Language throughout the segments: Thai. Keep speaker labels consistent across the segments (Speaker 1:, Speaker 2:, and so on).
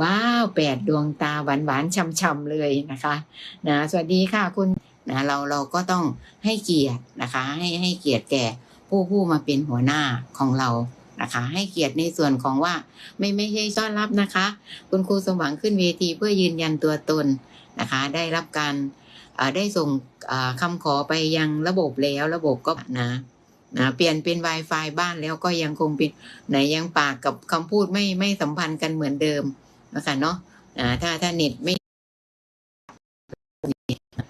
Speaker 1: ว้าวแปดดวงตาหวานหวานๆช่ำๆเลยนะคะนะสวัสดีค่ะคุณนะเราเราก็ต้องให้เกียรตินะคะ ให้ให้เกียรติแก่ผู้ผู้มาเป็นหัวหน้าของเรานะคะ ให้เกียรติในส่วนของว่าไม่ไม่ใช่ต้อนรับนะคะ คุณครูสมหวังขึ้นเวทีเพื่อยืนยันตัวตนนะคะ ได้รับการได้ส่งคำขอไปยังระบบแล้วระบบก็นะนะเปลี่ยนเป็น Wi-Fi บ้านแล้วก็ยังคงเป็นไหนยังปากกับคำพูดไม่ไม่สัมพันธ์กันเหมือนเดิม นะคะเนาะถ้าถ้าเน็ตไม่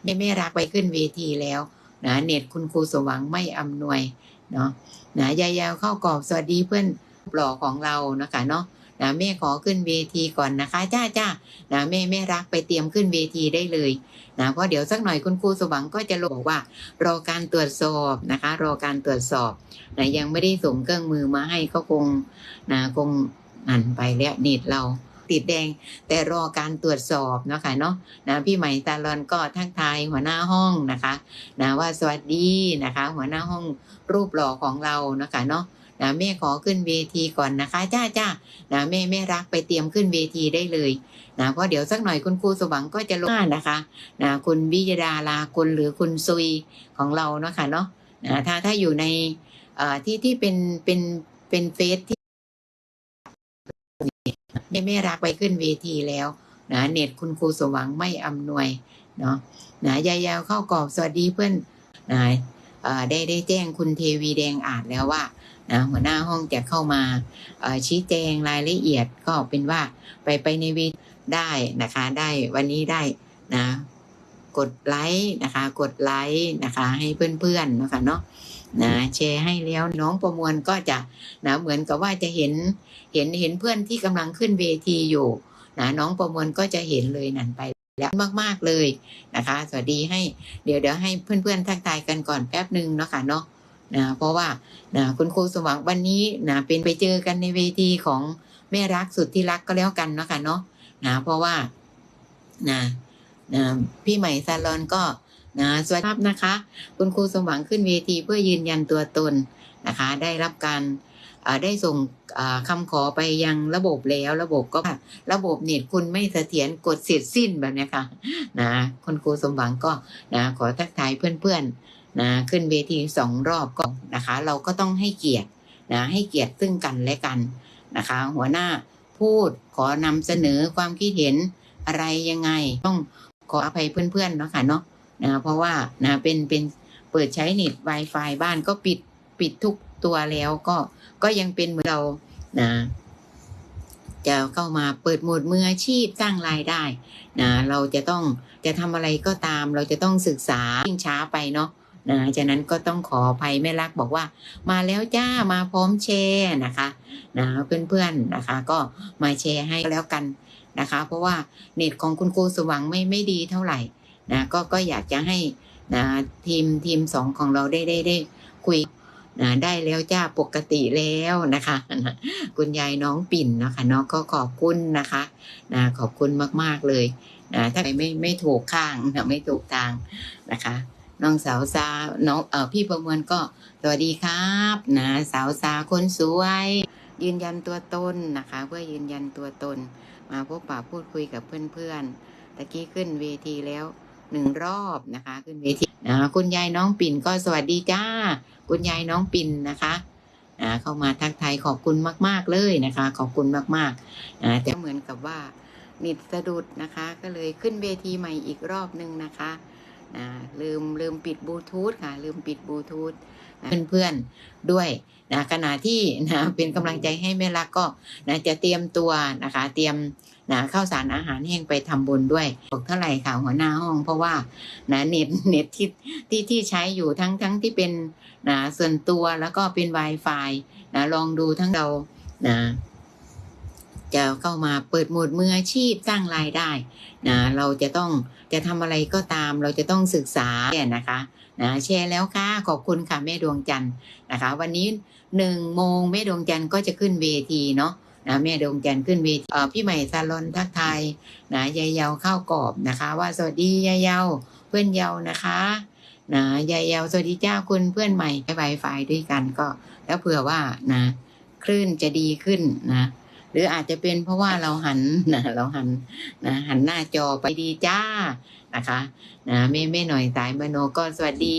Speaker 1: ไม่ไม่รักไปขึ้นเวทีแล้วนะเน็ตคุณครูสมหวังไม่อำนวยเนาะนะยายาวเข้ากรอบสวัสดีเพื่อนปลอของเรานะคะเนาะนะแม่ขอขึ้นเวทีก่อนนะคะ จ้าจ้านะแม่แม่รักไปเตรียมขึ้นเวทีได้เลยนะเพราะเดี๋ยวสักหน่อยคุณครูสวังก็จะบอกว่ารอการตรวจสอบนะคะรอการตรวจสอบนะยังไม่ได้ส่งเครื่องมือมาให้ก็คงนะคงหันไปแล้วเน็ตเรา ติดแดง แต่รอการตรวจสอบนะคะเนาะนะพี่ใหม่ตาลอนก็ทักทายหัวหน้าห้องนะคะนะว่าสวัสดีนะคะ หัวหน้าห้องรูปหล่อของเรานะคะเนาะนะแม่ขอขึ้นเวทีก่อนนะคะ จ้าจ้านะแม่แม่รักไปเตรียมขึ้นเวทีได้เลยนะเพราะเดี๋ยวสักหน่อยคุณครูสวังก็จะลงนะคะนะคุณวิยดาลาคุณหรือคุณซุยของเราเนาะค่ะเนาะนะถ้าถ้าอยู่ในเอ่อที่ที่เป็นเป็นเป็นเฟซที่ แม่แม่รักไปขึ้นเวทีแล้วนะเน็ตคุณครูสวังไม่อำนวยเนาะนะยายาวเข้ากรอบสวัสดีเพื่อนนะเอ่อได้ได้แจ้งคุณเทวีแดงอ่านแล้วว่านะหัวหน้าห้องจะเข้ามาชี้แจงรายละเอียดก็เป็นว่าไปไปในวีได้นะคะ ได้วันนี้ได้นะ กดไลค์นะคะ กดไลค์นะคะ ให้เพื่อนๆนะคะเนาะ นะแชร์ให้แล้วน้องประมวลก็จะนะเหมือนกับว่าจะเห็นเห็นเห็นเพื่อนที่กำลังขึ้นเวทีอยู่นะน้องประมวลก็จะเห็นเลยนั่นไปแล้วมาก ๆ เลยนะคะ สวัสดีให้เดี๋ยวเดี๋ยวให้เพื่อนๆทักทายกันก่อนแป๊บหนึ่งเนาะค่ะเนาะนะเพราะว่านะคุณครูสมหวังวันนี้นะเป็นไปเจอกันในเวทีของแม่รักสุดที่รักก็แล้วกันเนาะค่ะเนาะนะเพราะว่านะนะพี่ใหม่ซาลอนก็ นะสวัสดีครับนะคะ คุณครูสมหวังขึ้นเวทีเพื่อยืนยันตัวตนนะคะ ได้รับการได้ส่งอ่าคำขอไปยังระบบแล้วระบบก็ระบบเน็ตคุณไม่เสถียรกดเสร็จสิ้นแบบนี้ค่ะนะคุณครูสมหวังก็นะขอทักทายเพื่อนๆนะขึ้นเวทีสองรอบก็นะคะ เราก็ต้องให้เกียรตินะให้เกียรติซึ่งกันและกันนะคะ หัวหน้าพูดขอนำเสนอความคิดเห็นอะไรยังไง ต้องขออภัยเพื่อนๆเนาะค่ะเนาะ นะเพราะว่านะเป็นเป็นเปิดใช้เน็ต Wi-Fi บ้านก็ปิดปิดทุกตัวแล้วก็ก็ยังเป็นเหมือนเรานะจะเข้ามาเปิดหมดมืออาชีพสร้างรายได้นะเราจะต้องจะทำอะไรก็ตาม เราจะต้องศึกษายิ่งช้าไปเนาะนะฉะนั้นก็ต้องขออภัยแม่รักบอกว่า มาแล้วจ้ามาพร้อมแชร์นะคะนะเพื่อนๆนะคะ ก็มาแชร์ให้แล้วกันนะคะ เพราะว่าเน็ตของคุณครูสว่างไม่ไม่ดีเท่าไหร่ นะก็ก็อยากจะให้นะทีมทีมสองของเราได้ได้ได้คุยนะได้แล้วจ้าปกติแล้วนะคะนะคุณยายน้องปิ่นนะคะเนาะก็ขอบคุณนะคะนะขอบคุณมากๆเลยนะถ้าใครไม่ไม่ถูกข้างนะไม่ถูกทางนะคะน้องสาวซาน้องเออพี่ประมวลก็สวัสดีครับนะสาวซาคนสวย ยืนยันตัวตนนะคะ เพื่อยืนยันตัวตน มาพบปะพูดคุยกับเพื่อนๆตะกี้ขึ้นเวทีแล้ว หนึ่งรอบนะคะ ขึ้นเวทีนะคุณยายน้องปิ่นก็สวัสดีจ้า คุณยายน้องปิ่นนะคะนะเข้ามาทักทายขอบคุณมาก ๆเลยนะคะ ขอบคุณมากๆนะแต่เหมือนกับว่านิดสะดุดนะคะ ก็เลยขึ้นเวทีใหม่อีกรอบหนึ่งนะคะ นะลืมลืมปิดบลูทูธค่ะ ลืมปิดบลูทูธนเพื่อนๆด้วยนะขณะที่นะเป็นกำลังใจให้แม่รักก็นะจะเตรียมตัวนะคะ เตรียมนะข้าวสารอาหารแห้งไปทำบุญด้วยบอกเท่าไหร่ค่ะหัวหน้าห้อง เพราะว่านะเน็ตเน็ตที่ที่ที่ใช้อยู่ทั้งทั้งที่เป็นนะส่วนตัวแล้วก็เป็น Wi-Fi นะลองดูทั้งเรานะ จะเข้ามาเปิดหมวดมืออาชีพสร้างรายได้นะเราจะต้องจะทำอะไรก็ตามเราจะต้องศึกษาเนี่ยนะคะนะแชร์แล้วค่ะขอบคุณค่ะแม่ดวงจันทร์นะคะ วันนี้หนึ่งโมงแม่ดวงจันทร์ก็จะขึ้นเวทีเนาะนะแม่ดวงจันทร์ขึ้นเวทีเอ่อพี่ใหม่ซาลอนทักทยนะยายเยาเข้ากรอบนะคะ ว่าสวัสดียายเยาเพื่อนเยานะคะนะยายเยาสวัสดีเจ้าคุณเพื่อนใหม่ไวไฟด้วยกันก็ แล้วเผื่อว่านะคลื่นจะดีขึ้นนะ รืออาจจะเป็นเพราะว่าเราหันนะเราหันนะหันหน้าจอไปดีจ้านะคะนะแม่แม่หน่อยสายมโนก็สวัสดี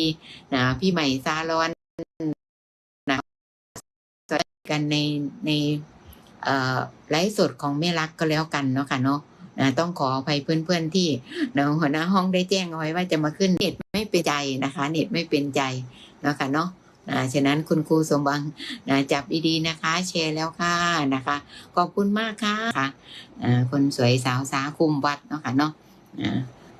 Speaker 1: นะพี่ใหม่ซาลอนนะสวัสดีกันในในเอ่อไลฟ์สดของแม่รักก็แล้วกันเนาะค่ะเนาะนะต้องขออภัยเพื่อนๆที่นะหัวหน้าห้องได้แจ้งเอาไว้ว่าจะมาขึ้นเน็ตไม่เป็นใจนะคะ เน็ตไม่เป็นใจเนาะค่ะเนาะ นะฉะนั้นคุณครูสมบังนะจับดีๆนะคะ แชร์แล้วค่ะนะคะ ขอบคุณมากค่ะอ่าคนสวยสาวสาคุมวัดเนาะค่ะเนาะ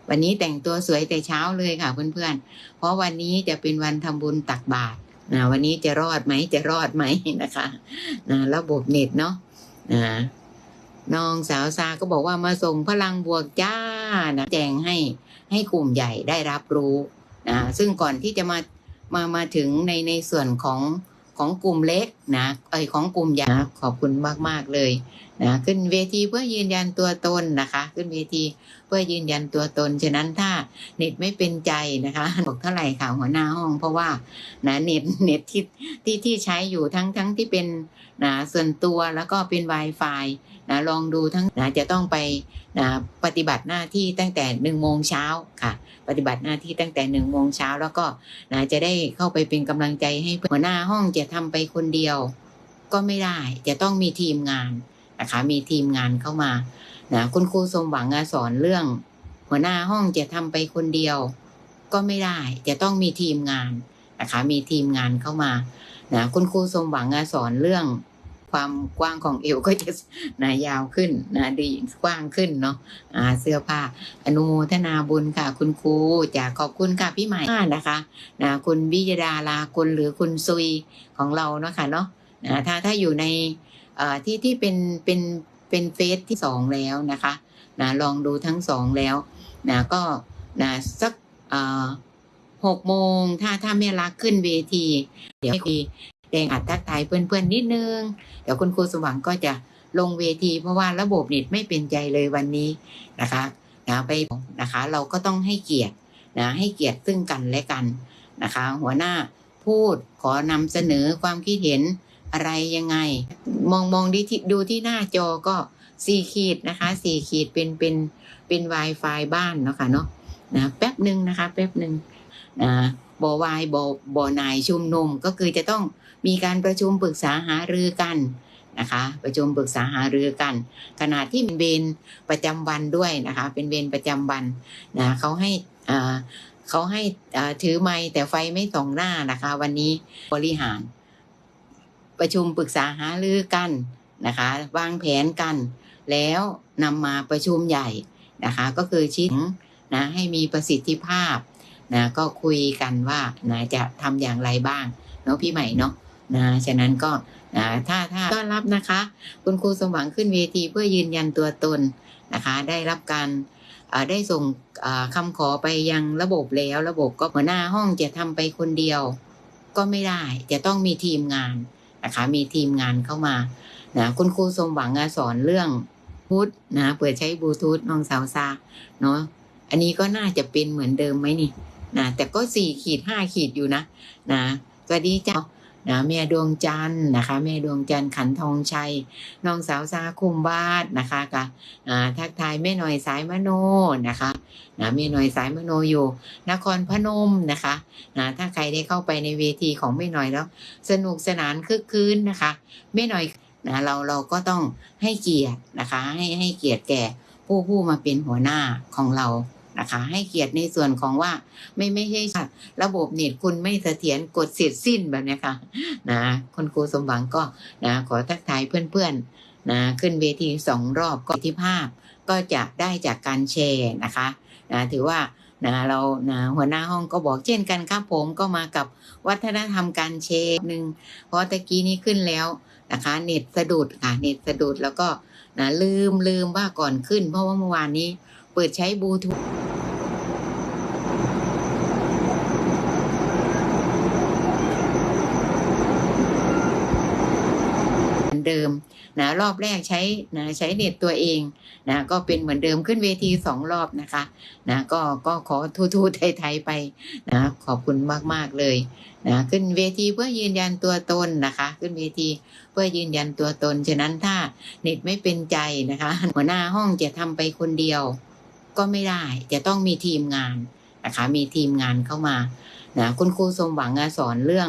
Speaker 1: วันนี้แต่งตัวสวยแต่เช้าเลยค่ะเพื่อนๆ เพราะวันนี้จะเป็นวันทำบุญตักบาตรนะวันนี้จะรอดไหมจะรอดไหมนะคะนะระบบเน็ตเนาะนะน้องสาวซาก็บอกว่ามาส่งพลังบวกจ้านะแจงให้ให้กลุ่มใหญ่ได้รับรู้นะซึ่งก่อนที่จะมา มามาถึงในในส่วนของของกลุ่มเล็กนะไอของกลุ่มใหญ่ขอบคุณมาก ๆ เลย นะขึ้นเวทีเพื่อยืนยันตัวตนนะคะ ขึ้นเวทีเพื่อยืนยันตัวตน ฉะนั้นถ้าเน็ตไม่เป็นใจนะคะบอกเท่าไหร่ค่ะหัวหน้าห้อง เพราะว่านะเน็ตเน็ตที่ที่ที่ใช้อยู่ทั้งทั้งที่เป็นนะส่วนตัวแล้วก็เป็น Wi-Fi นะลองดูทั้งนะจะต้องไปนะปฏิบัติหน้าที่ตั้งแต่หนึ่งโมงเช้าค่ะ ปฏิบัติหน้าที่ตั้งแต่หนึ่งโมงเช้าแล้วก็นะจะได้เข้าไปเป็นกำลังใจให้หัวหน้าห้องจะทำไปคนเดียว ก็ไม่ได้จะต้องมีทีมงาน นะคะ มีทีมงานเข้ามานะคุณครูสมหวังสอนเรื่อง หัวหน้าห้องจะทำไปคนเดียวก็ไม่ได้ จะต้องมีทีมงานนะคะ มีทีมงานเข้ามานะคุณครูสมหวังสอนเรื่อง ความกว้างของเอวก็จะนะยาวขึ้นนะดีกว้างขึ้นเนาะอ่าเสื้อผ้าอนุโมทนาบุญค่ะ คุณครูจากขอบคุณค่ะพี่ใหม่นะคะนะคุณวิยดาลาคุณหรือคุณซุยของเราเนาะค่ะเนาะนะถ้าถ้าอยู่ใน ที่ที่เป็นเป็นเป็นเฟสที่สองแล้วนะคะนะลองดูทั้งสองแล้วนะก็นะสักหกโมงถ้าถ้าแม่รักขึ้นเวที เดี๋ยวคุยแดงอัดทักทายเพื่อนๆนิดนึง เดี๋ยวคุณครูสมหวังก็จะลงเวทีเพราะว่าระบบเน็ตไม่เป็นใจเลยวันนี้นะคะนะไปนะคะ เราก็ต้องให้เกียรตินะให้เกียรติซึ่งกันและกันนะคะ หัวหน้าพูดขอนำเสนอความคิดเห็น อะไรยังไง มองมองดีที่ดูที่หน้าจอก็สี่ขีดนะคะสี่ขีดเป็นเป็นเป็น Wi-Fi บ้านเนาะค่ะเนาะนะแป๊บหนึ่งนะคะ แป๊บหนึ่งนะบอวายบอบอนายชุมนุมก็คือจะต้องมีการประชุมปรึกษาหารือกันนะคะ ประชุมปรึกษาหารือกัน ขณะที่เป็นเวรประจำวันด้วยนะคะ เป็นเวรประจำวันนะเขาให้อ่าเขาให้อ่าถือไม้แต่ไฟไม่ส่องหน้านะคะ วันนี้บริหาร ประชุมปรึกษาหารือกันนะคะวางแผนกัน แล้วนำมาประชุมใหญ่นะคะ ก็คือชี้นะให้มีประสิทธิภาพนะก็คุยกันว่านะจะทำอย่างไรบ้างเนาะพี่ใหม่เนาะนะฉะนั้นก็นะถ้าถ้าต้อนรับนะคะ คุณครูสมหวังขึ้นเวทีเพื่อยืนยันตัวตนนะคะ ได้รับการได้ส่งคำขอไปยังระบบแล้ว ระบบก็หัวหน้าห้องจะทำไปคนเดียว ก็ไม่ได้จะต้องมีทีมงาน นะคะ มีทีมงานเข้ามานะคุณครูสมหวังอสอนเรื่องพูดนะเปิดใช้บลูทูธน้องสาวซาเนาะอันนี้ก็น่าจะเป็นเหมือนเดิมไหมนี่นะแต่ก็สี่ขีดห้าขีดอยู่นะนะสวัสดีจ้านะแม่ดวงจันทร์นะคะแม่ดวงจันทร์ขันทองชัยน้องสาวซาคุมบาทนะคะกะอ่าทักทายแม่หน่อยสายมโนนะคะ นะม่หน่อยสายมโนอยู่ นครพนมนะคะนะถ้าใครได้เข้าไปในเวทีของแม่หน่อยแล้ว สนุกสนานคึกคืนนะคะแม่หน่อยนะเราเราก็ต้องให้เกียรตินะคะ ให้ให้เกียรติแก่ผู้ผู้มาเป็นหัวหน้าของเรา นะคะ ให้เกียรติในส่วนของว่าไม่ไม่ใช่ระบบเน็ตคุณไม่เสถียรกดเสร็จสิ้นแบบนี้ค่ะนะคุณครูสมหวังก็นะขอทักทายเพื่อนๆนะขึ้นเวทีสองรอบก็ที่ภาพก็จะได้จากการแชร์นะคะนะถือว่านะเรานะหัวหน้าห้องก็บอกเช่นกันครับผมก็มากับวัฒนธรรมการแชร์หนึ่งเพราะตะกี้นี้ขึ้นแล้วนะคะเน็ตสะดุดค่ะเน็ตสะดุดแล้วก็นะลืมลืมว่าก่อนขึ้น เพราะว่าเมื่อวานนี้เปิดใช้บลูทูธ เหนเดิมนะรอบแรกใช้นะใช้เน็ตตัวเองนะก็เป็นเหมือนเดิมขึ้นเวทีสองรอบนะคะนะก็ก็ขอทูทูไทยๆไปนะขอบคุณมากๆเลยนะขึ้นเวทีเพื่อยืนยันตัวตนนะคะ ขึ้นเวทีเพื่อยืนยันตัวตน ฉะนั้นถ้าเน็ตไม่เป็นใจนะคะ หัวหน้าห้องจะทำไปคนเดียว ก็ไม่ได้จะต้องมีทีมงานนะคะ มีทีมงานเข้ามานะคุณครูสมหวังอะสอนเรื่อง